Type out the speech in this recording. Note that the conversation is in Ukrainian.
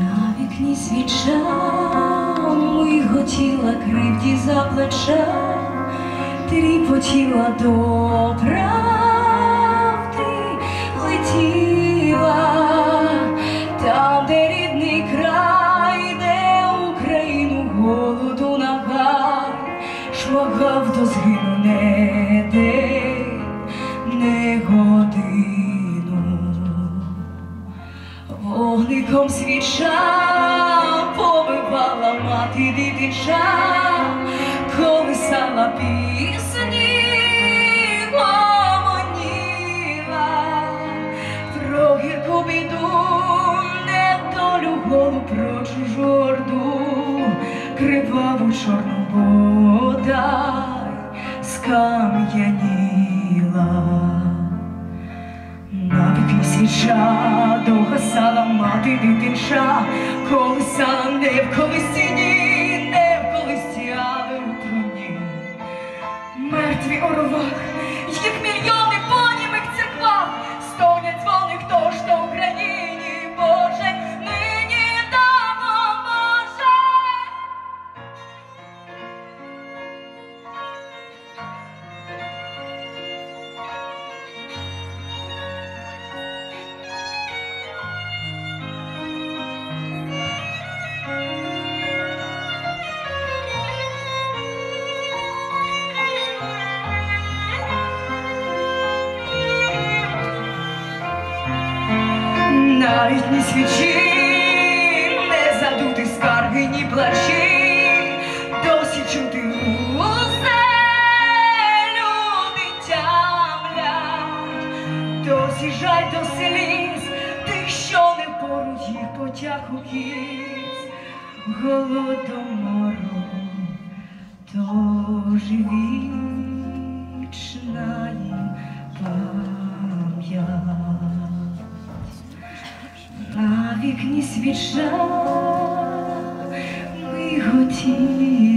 На вікні свіча миготіла кривді за плеча, тріпотіла до правди, летіла та де. Шлагав до згину не годину. Вогником свіча побивала мати дитинча, колисала пісні, гомоніла про гірку біду, недолю голу про чужу орду, криваву чорну бодай скам'яніла. На свіча догасала мати дитинча, колисала не в колисіні, не в колисі, але у труні. Мертві оровах, їх мільйони по Навіть ні свічі, не задути скарги, ні плачі, досі чути усе люди тямлять, досі жаль до сліз, тих, що не поруч їх потяг у кіс, голодомору, тож вічна вікні свіча. Миготіла,